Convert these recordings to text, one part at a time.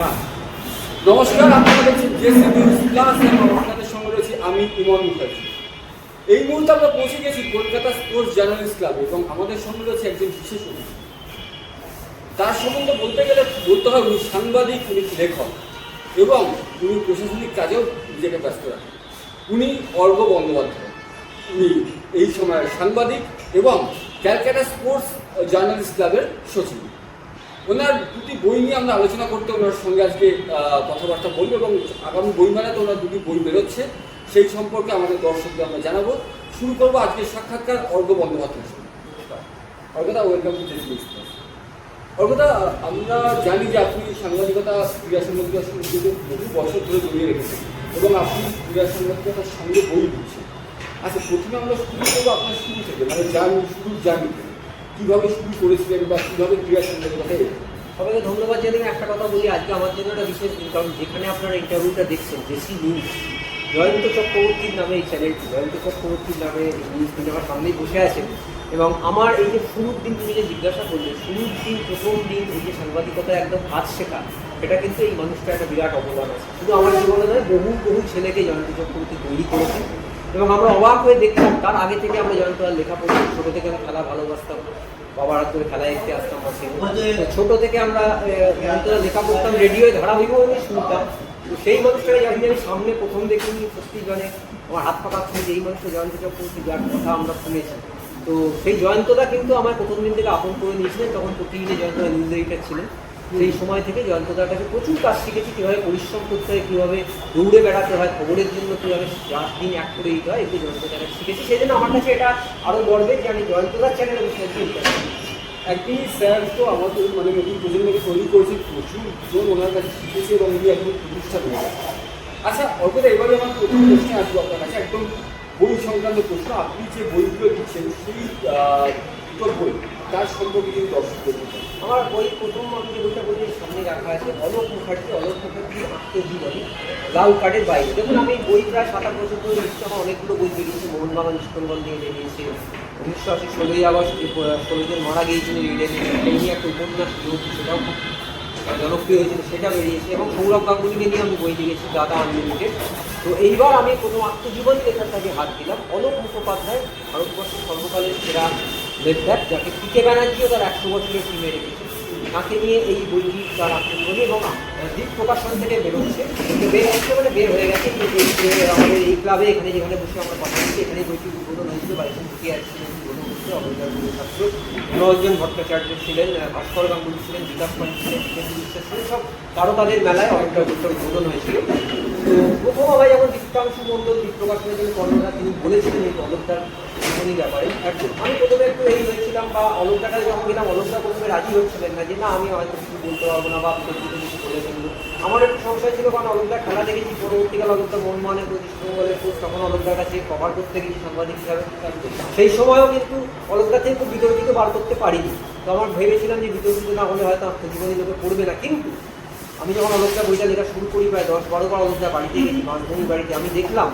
নমস্কার, আপনারা দেখছেন জেসি নিউজ প্লাস এবং আপনাদের সঙ্গে রয়েছি আমি ইমন মুখার্জি। এই মুহূর্তে আমরা পৌঁছে গেছি কলকাতা স্পোর্টস জার্নালিস্ট ক্লাব এবং আমাদের সঙ্গে রয়েছে একজন বিশেষ অতিথি। তার সম্বন্ধে বলতে গেলে বলতে হয় উনি সাংবাদিক, উনি লেখক এবং উনি প্রশাসনিক কাজেও নিজেকে ব্যস্ত রাখেন। উনি অর্ঘ বন্দ্যোপাধ্যায়। উনি এই সময়ের সাংবাদিক এবং ক্যালকাটা স্পোর্টস জার্নালিস্ট ক্লাবের সচিব। ওনার দুটি বই নিয়ে আমরা আলোচনা করতে ওনার সঙ্গে আজকে কথাবার্তা বলব এবং আগামী বই মেলাতে ওনার দুটি বই বেরোচ্ছে। সেই সম্পর্কে আমাদের দর্শকদের আমরা জানাব। শুরু করব আজকে সাক্ষাৎকার অর্ঘ বন্দ্যোপাধ্যায়ের সঙ্গে। ওয়েলকাম টু নিউজ অর্ঘদা, আমরা জানি যে আপনি সাংবাদিকতা, ক্রীড়া সাংবাদিকতার বহু বছর ধরে জড়িয়ে রেখেছেন এবং আপনি ক্রীড়া সাংবাদিকতার সঙ্গে বই দিচ্ছেন আচ্ছা প্রথমে আমরা শুরু করব আপনার শুরু থেকে মানে জার্নি শুরু থেকে কীভাবে শুরু করেছিলেন বা কীভাবে ক্রীড়া এলেন সবাইকে ধন্যবাদ জানিয়ে একটা কথা বলি, আজকে আমার জন্য একটা বিশেষ দিন, কারণ যেখানে আপনারা ইন্টারভিউটা দেখছেন জেসি নিউজ জয়ন্ত চক্রবর্তীর নামে এই চ্যানেলটি জয়ন্ত চক্রবর্তীর নামে নিউজ তিনি আমার সামনেই বসে আছেন এবং আমার এই যে শুরুর দিন তুমি যে জিজ্ঞাসা করলে, শুরুর দিন, প্রথম দিন এই যে সাংবাদিকতা একদম হাত শেখা, এটা কিন্তু এই মানুষটা একটা বিরাট অবদান আছে। শুধু আমার জীবনে নয়, বহু বহু ছেলেকে জয়ন্ত চক্রবর্তী তৈরি করেছে এবং আমরা অবাক হয়ে দেখতাম তার আগে থেকে আমরা জয়ন্ত আর লেখা পড়তাম ছোটো থেকে আমরা খেলা ভালোবাসতাম বাবার হাত ধরে খেলায় দেখতে আসতাম ছোট থেকে আমরা জয়ন্তদা লেখা পড়তাম রেডিওয় ধারাবাহিকভাবে শুনতাম। তো সেই মানুষটাকে যখন আমি সামনে প্রথম দেখিনি সত্যি মানে আমার হাত পাকা শুনে যে এই মানুষটা জয়ন্ত চক্রবর্তী যার কথা আমরা শুনেছি। তো সেই জয়ন্তদা কিন্তু আমার প্রথম দিন থেকে আপন করে নিয়েছিলেন তখন প্রতিদিনে জয়ন্তদা নিউজ এডিটার ছিলেন। সেই সময় থেকে জয়ন্তদার কাছে প্রচুর কাজ শিখেছি, কীভাবে পরিশ্রম করতে হয়, কীভাবে দৌড়ে বেড়াতে হয়, খবরের জন্য কীভাবে রাত দিন এক করে দিতে হয়, এগুলো জয়ন্তদার শিখেছি। সেই জন্য আমার কাছে এটা আরও গর্বের যে আমি জয়ন্তদার চ্যানেলে বসে আছি। একদিনই স্যার তো আমাদের মানে নতুন প্রজন্মকে তৈরি করেছে, প্রচুর জন ওনার কাছে শিখেছে এবং উনি একদম প্রতিষ্ঠা গেছে আচ্ছা অর্পদা এবারে আমার প্রথম প্রশ্নে আসব আপনার কাছে, একদম বই সংক্রান্ত প্রশ্ন। আপনি যে বইগুলো দিচ্ছেন সেই বই। তার সম্পর্কে দর্শকদের বলতেন। আমার বই প্রথম আমি যে বইটা বই সামনে রাখা আছে, অলোক মুখার্জি অলোক মুখার্জি, আত্মজীবনী, লাল কার্ডের বাইরে। দেখুন, আমি বই প্রায় সাত আট বছর ধরে লিখছি, আমার অনেকগুলো বই বেরিয়েছে, মোহনবাগান ইস্কনবল দিয়ে বেরিয়েছে উনিশশো আশি ষোলোই আগস্ট ষোলো জন মারা সেই নিয়ে একটা উপন্যাস সেটাও খুব জনপ্রিয় হয়েছিল সেটা বেরিয়েছে, এবং সৌরভ গাঙ্গুলিকে নিয়ে আমি বই লিখেছি দাদা আনলিমিটেড। তো এইবার আমি প্রথম আত্মজীবনী লেখার কাজে হাত দিলাম। অলোক মুখোপাধ্যায়, ভারতবর্ষের সর্বকালের সেরা লেখক যাকে পিকে ব্যানার্জিও তার একশো বছরের টিমে রেখেছে। তাকে নিয়ে এই বইটি তার আত্মজীবনী এবং দ্বীপ প্রকাশন থেকে বেরোচ্ছে বের হচ্ছে মানে বের হয়ে গেছে আমাদের এই ক্লাবে এখানে যেখানে বসে আমরা কথা বলছি এখানে বইটি উদ্বোধন হয়েছিল বাইশে ঢুকে আসছিলেন উদ্বোধন ছাত্র। ভট্টাচার্য ছিলেন ভাস্কর গাঙ্গুলি ছিলেন, বিকাশ পান ছিলেন বিশ্বাস ছিলেন, সব তারও তাদের মেলায় অনেকটা উদ্বোধন হয়েছিল। তো প্রথম আমরা যেমন দীপ্তাংশু মণ্ডল দীপ প্রকাশনের জন্য কর্মদা তিনি বলেছিলেন এই অলোকটার জীবনী ব্যাপারে। একদম আমি প্রথমে একটু এই হয়েছিলাম বা অলোকটাটা যখন গেলাম অলোকটা প্রথমে রাজি হচ্ছিলেন না যে, না, আমি হয়তো কিছু বলতে পারব না বা বিতর্কিত কিছু বলে ফেলব আমার একটু সংশয় ছিল, কারণ অলোকদা খেলা দেখেছি পরবর্তীকালে অলোকদা মনমানের পঁচিশ পোস্ট তখন অলোকদার কাছে কভার করতে গেছি, সাংবাদিক হিসাবে। সেই সময়ও কিন্তু অলোকদা থেকে খুব বিতর্কিত বার করতে পারিনি। তো আমার ভেবেছিলাম যে বিতর্কিত না হলে হয়তো আত্মজীবনী লোকে পড়বে না। কিন্তু আমি যখন অলোকদা বইটা লেখা শুরু করি, প্রায় দশ বারো বার বাড়িতে গেছি বাঁশবনির বাড়িতে আমি দেখলাম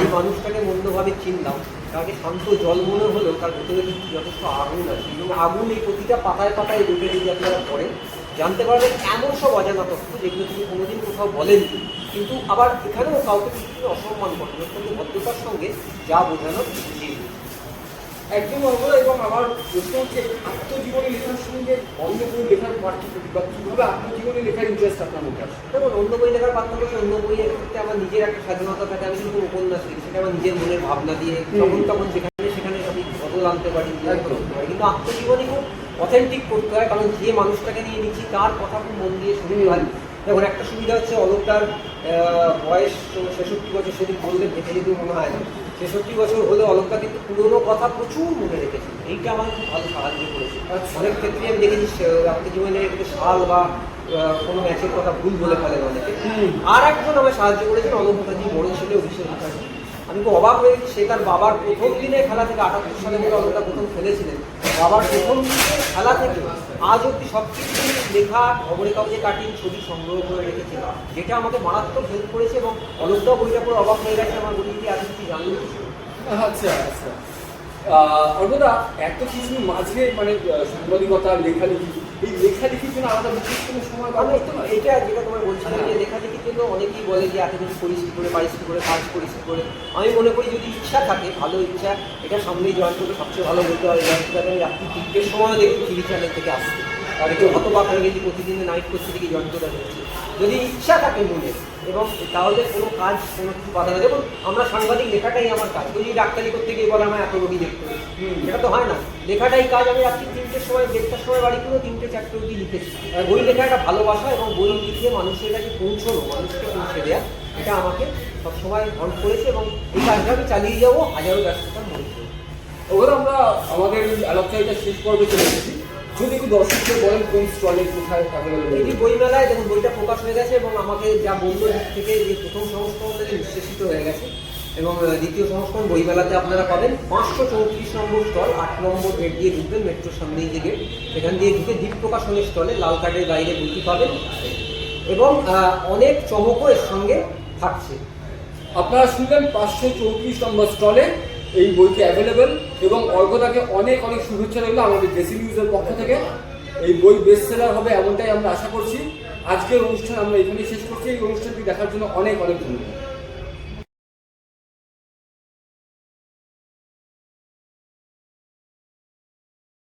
এই মানুষটাকে মন্দভাবে চিনলাম। তাকে শান্ত জল মনে হলেও তার ভেতরে কিন্তু যথেষ্ট আগুন আছে এবং আগুন এই প্রতিটা পাতায় পাতায় রুটে যদি আপনারা পড়েন জানতে পারবেন এমন সব অজানা তথ্য যেগুলো তিনি কোনোদিন কোথাও বলেননি। কিন্তু আবার এখানেও কাউকে অসম্মান করেন। অত্যন্ত ভদ্রতার সঙ্গে যা বোঝানো উচিত। একদম অর্পদা এবং আমার প্রশ্ন হচ্ছে আত্মজীবনী লেখার সঙ্গে অন্য বই লেখার পার্থক্য বা কীভাবে আত্মজীবনী লেখার ইন্টারেস্ট আপনার মধ্যে আসে? দেখুন অন্য বই লেখার পার্থক্য অন্য বইয়ের ক্ষেত্রে আমার নিজের একটা স্বাধীনতা থাকে আমি কিন্তু উপন্যাস লিখি সেটা আমার নিজের মনের ভাবনা দিয়ে। তখন তখন যেখানে সেখানে আমি বদল আনতে পারি। কিন্তু আত্মজীবনী খুব অথেন্টিক করতে হয় কারণ যে মানুষটাকে নিয়ে নিচ্ছি তার কথা খুব মন দিয়ে শুনতে হয়। দেখুন একটা সুবিধা হচ্ছে অলোকটার আহ, বয়স ছেষট্টি বছর সেদিন বললে দেখে যদি মনে হয় না। ছেষট্টি বছর হলে অলঙ্কা কিন্তু পুরোনো কথা প্রচুর মনে রেখেছে। এইটা আমার খুব ভালো সাহায্য করেছে। আচ্ছা। অনেক ক্ষেত্রে আমি দেখেছি আপনি জীবনে একটু সাল বা কোনো ম্যাচের কথা ভুল বলে ফেলেন অনেকে। আর একজন আমায় সাহায্য করেছেন অলোক মুখার্জি বড় ছেলে অভিষেক মুখার্জি। খুব অবাক হয়ে সে তার বাবার প্রথম দিনে খেলা থেকে আটাত্তর সালে থেকে অলঙ্কা প্রথম খেলেছিলেন। বাবার প্রথম খেলা থেকে আজ অব্দি সব কিছু লেখা খবরের কাগজে কাটিয়ে ছবি সংগ্রহ করে রেখেছে। যেটা আমাকে মারাত্মক হেল্প করেছে এবং অলকদাও বইটা পুরো অবাক হয়ে গেছে আমার বই দিয়ে এত কিছু জানলো আচ্ছা আচ্ছা। অর্পদা এত কিছুর মাঝে মানে সাংবাদিকতা লেখালেখি এই লেখালেখির জন্য আলাদা বিশেষ কোনো সময় এটা যেটা তোমার বলছিলাম যে লেখালেখির জন্য অনেকেই বলে যে এত কিছু করিস করে, পারিস করে, কাজ কি করে। আমি মনে করি যদি ইচ্ছা থাকে, ভালো ইচ্ছা, এটা সামনেই জয়েন করলে সবচেয়ে ভালো বলতে হবে। জয়েন করতে আমি রাত্রি তিনটের সময়ও দেখি টিভি চ্যানেল থেকে আসতে আর একটু হতবাক হয়ে গেছি, প্রতিদিন নাইট করতে থেকে করে হচ্ছে। যদি ইচ্ছা থাকে মনে, এবং তাহলে কোনো কাজ, কোনো কিছু বাধা না দেখুন, আমরা সাংবাদিক, লেখাটাই আমার কাজ। যদি ডাক্তারি করতে গিয়ে বলে আমার এত রোগী দেখতে হবে। এটা তো হয় না। লেখাটাই কাজ আমি রাত্রি তিনটের সময় দেড়টার সময় বাড়ি করে তিনটে, চারটে অবধি লিখেছি বই লেখা একটা ভালোবাসা এবং বই লিখে মানুষের কাছে পৌঁছানো, মানুষকে পৌঁছে দেওয়া এটা আমাকে সবসময় অন করেছে এবং এই কাজটা আমি চালিয়ে যাব, হাজারো ব্যস্ততার মধ্যে। ওগুলো আমরা আমাদের আলোচনাটা শেষ পর্বে চলে এসেছি। যদি একটু দর্শকদের বলেন কোন স্টলে কোথায় এটি বইমেলায়, দেখুন, বইটা প্রকাশ হয়ে গেছে এবং আমাকে যা বলল দিক থেকে যে প্রথম সংস্করণ থেকে হয়ে গেছে এবং দ্বিতীয় সংস্করণ বইমেলাতে আপনারা পাবেন পাঁচশো চৌত্রিশ নম্বর স্টল, আট নম্বর গেট দিয়ে ঢুকবেন মেট্রোর সামনেই যে গেট। সেখান দিয়ে ঢুকে দ্বীপ প্রকাশনের স্টলে লাল কার্ডের বাইরে বইটি পাবেন এবং অনেক চমকও এর সঙ্গে থাকছে। আপনারা শুনলেন পাঁচশো চৌত্রিশ নম্বর স্টলে এই বইটি অ্যাভেলেবেল এবং অর্ঘদাকে অনেক অনেক শুভেচ্ছা রইল আমাদের ডেসি নিউজের পক্ষ থেকে। এই বই বেস্ট সেলার হবে এমনটাই আমরা আশা করছি। আজকের অনুষ্ঠান আমরা এখানেই শেষ করছি। এই অনুষ্ঠানটি দেখার জন্য অনেক অনেক ধন্যবাদ।